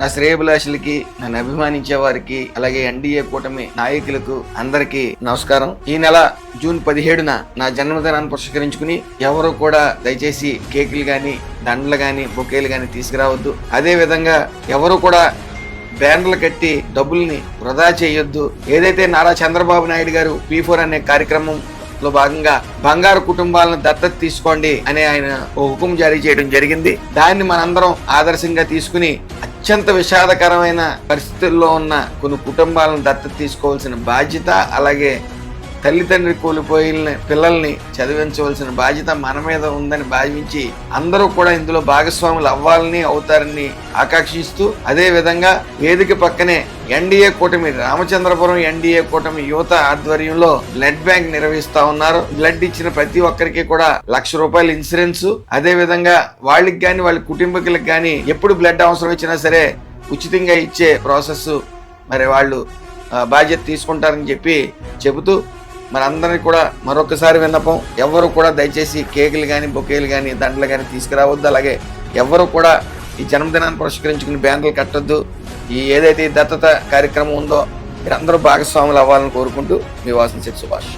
నా శ్రేయభిలాషులకి నన్ను అభిమానించే వారికి అలాగే ఎన్డీఏ కూటమి నాయకులకు అందరికీ నమస్కారం. ఈ నెల జూన్ పదిహేడున నా జన్మదినాన్ని పురస్కరించుకుని ఎవరు కూడా దయచేసి కేకులు కానీ దండలు కానీ బొకేలు కానీ తీసుకురావద్దు. అదే విధంగా ఎవరు కూడా బ్యానర్లు కట్టి డబ్బుల్ని వృధా చేయొద్దు. ఏదైతే నారా చంద్రబాబు నాయుడు గారు పీ ఫోర్ అనే కార్యక్రమం లో భాగంగా బంగారు కుటుంబాలను దత్తత తీసుకోండి అని ఆయన ఓ హుకుం జారీ చేయడం జరిగింది. దాన్ని మనందరం ఆదర్శంగా తీసుకుని అత్యంత విషాదకరమైన పరిస్థితుల్లో ఉన్న కొన్ని కుటుంబాలను దత్తత తీసుకోవాల్సిన బాధ్యత అలాగే తల్లిదండ్రి కోల్పోయిన పిల్లల్ని చదివించవలసిన బాధ్యత మన మీద ఉందని భావించి అందరూ కూడా ఇందులో భాగస్వాములు అవ్వాలని అవుతారని ఆకాంక్షిస్తూ అదే విధంగా వేదిక పక్కనే ఎన్డీఏ కూటమి రామచంద్రపురం ఎన్డీఏ కూటమి యువత ఆధ్వర్యంలో బ్లడ్ బ్యాంక్ నిర్వహిస్తా ఉన్నారు. బ్లడ్ ఇచ్చిన ప్రతి ఒక్కరికి కూడా లక్ష రూపాయల ఇన్సూరెన్స్. అదే విధంగా వాళ్ళకి కానీ వాళ్ళ కుటుంబీకులకు కానీ ఎప్పుడు బ్లడ్ అవసరం వచ్చినా సరే ఉచితంగా ఇచ్చే ప్రాసెస్ మరి వాళ్ళు బాధ్యత తీసుకుంటారని చెప్పి చెబుతూ మనందరినీ కూడా మరొకసారి విన్నపం ఎవరు కూడా దయచేసి కేకులు కానీ బొకేలు కానీ దండలు కానీ తీసుకురావద్దు. అలాగే ఎవరు కూడా ఈ జన్మదినాన్ని పురస్కరించుకుని బ్యానర్లు కట్టొద్దు. ఈ ఏదైతే ఈ దత్తత కార్యక్రమం ఉందో మీరందరూ భాగస్వాములు అవ్వాలని కోరుకుంటూ మీ వాసన సుభాష్.